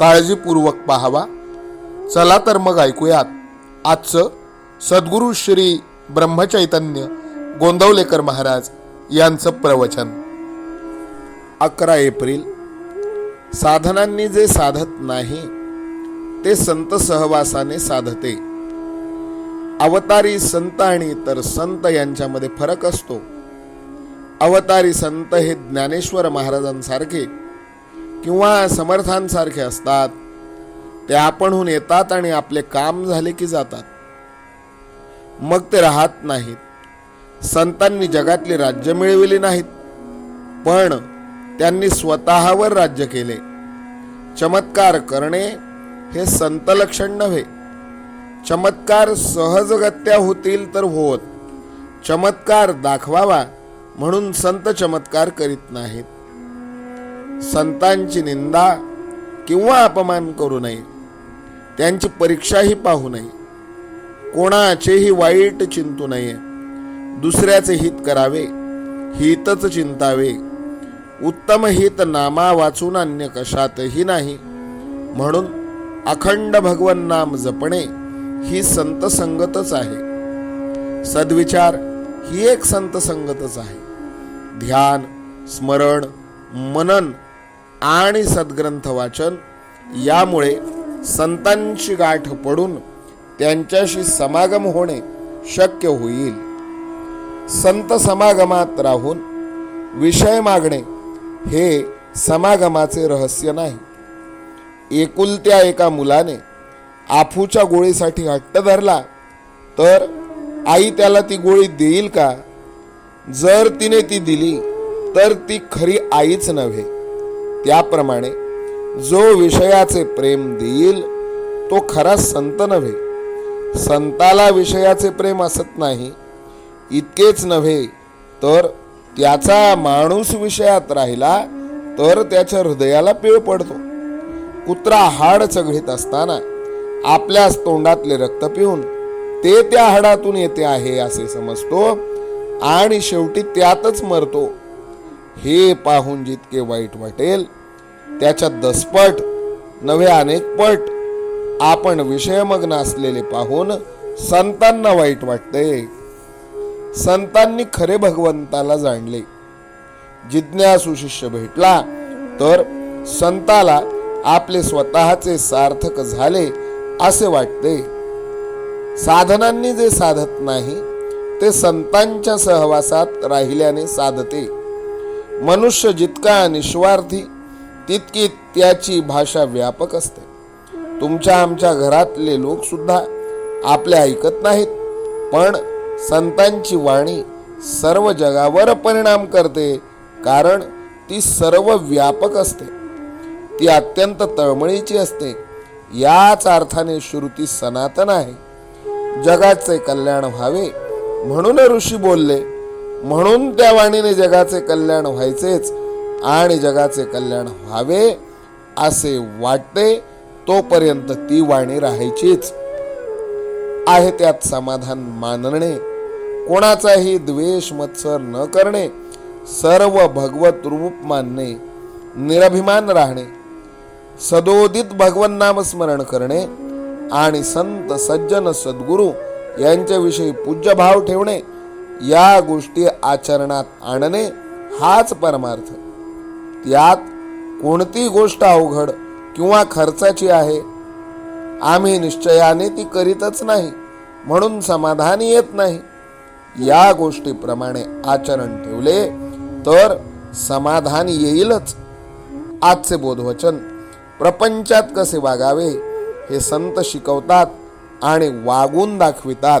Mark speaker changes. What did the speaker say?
Speaker 1: काळजीपूर्वक पाहावा. चला तर मग ऐकूयात. आजचं सद्गुरू श्री ब्रह्मचैतन्य गोंदवलेकर महाराज यांचं प्रवचन. अकरा एप्रिल. साधनांनी जे साधत नाही ते संत सहवासाने साधते. अवतारी संत आणि इतर संत यांच्यामध्ये फरक असतो. अवतारी संत हे ज्ञानेश्वर महाराजांसारखे किंवा समर्थांसारखे असतात ते आपणहून येतात आणि आपले काम झाले की जातात. मग ते राहत नाहीत. संतांनी जगातली राज्य मिळविली नाहीत पण त्यांनी स्वतःवर राज्य केले. चमत्कार करणे हे संत लक्षण नव्हे. चमत्कार सहजगत्या होतील तर होत. चमत्कार दाखवावा म्हणून संत चमत्कार करीत नाहीत. संतांची निंदा किंवा अपमान करू नये. त्यांची परीक्षाही पाहू नये. कोणाचेही वाईट चिंतू नये. दुसऱ्याचे हित करावे हितच चिंतावे. उत्तम हित नामा वाचून अन्य कशातही नाही. म्हणून अखंड भगवन नाम जपणे ही संत संगतच आहे. सद्विचार ही एक संत संगतच आहे. ध्यान स्मरण मनन आणि सद्ग्रंथ वाचन यामुळे संतांची गाठ पडून त्यांच्याशी समागम होणे शक्य होईल. संत समागमात राहून विषय मागणे हे समागमाचे रहस्य नाही. एकुलत्या एका मुलाने आफूच्या गोळीसाठी हट्ट धरला तर आई त्याला ती गोळी देईल का? जर तिने ती दिली तर ती खरी आईच नव्हे. त्याप्रमाणे जो विषयाचे प्रेम देईल तो खरा संत नव्हे. संताला विषयाचे प्रेम असत नाही इतकेच नव्हे तर त्याचा माणूस विषयात राहिला तर त्याच्या हृदयाला पिळ पडतो. कुत्रा हाड चघळीत असताना आपल्याच तोंडातले रक्त पिऊन ते त्या हाडातून येते आहे असे समजतो आणि शेवटी त्यातच मरतो. हे पाहून जितके वाईट वाटेल त्याच्या दसपट नव्हे अनेक पट. आपण विषयमग्न असलेले पाहून संतांना वाईट वाटते. संतांनी खरे भगवंताला जाणले. जिज्ञासू शिष्य भेटला तर संताला आपले स्वतःचे सार्थक झाले असे वाटते. साधनांनी जे साधत नाही ते संतांच्या सहवासात राहिल्याने साधते. मनुष्य जितका निस्वार्थी तितकी त्याची भाषा व्यापक असते. तुमच्या आमच्या घरातले लोकसुद्धा आपल्या आपले ऐकत नाहीत पण संतांची वाणी सर्व जगावर परिणाम करते कारण ती सर्व व्यापक असते. ती अत्यंत तळमळीची असते. याच अर्थाने श्रुती सनातन आहे. जगाचे कल्याण व्हावे म्हणून ऋषी बोलले म्हणून त्या वाणीने जगाचे कल्याण व्हायचेच आणि जगाचे कल्याण व्हावे असे वाटते तोपर्यंत ती वाणी राहायचीच. आहे त्यात समाधान मानणे कोणाचाही द्वेष मत्सर न करणे सर्व भगवत रूप मानणे निरभिमान राहणे सदोदित भगवन नामस्मरण करणे आणि संत सज्जन सद्गुरू यांच्याविषयी पूज्य भाव ठेवणे या गोष्टी आचरणात आणणे हाच परमार्थ. त्यात कोणती गोष्ट अवघड किंवा खर्चाची आहे आम्ही निश्चयाने ती करीतच नाही म्हणून समाधान येत नाही. या गोष्टीप्रमाणे आचरण ठेवले तर समाधान येईलच. आजचे बोधवचन प्रपंचात कसे वागावे हे संत शिकवतात आणि वागून दाखवितात.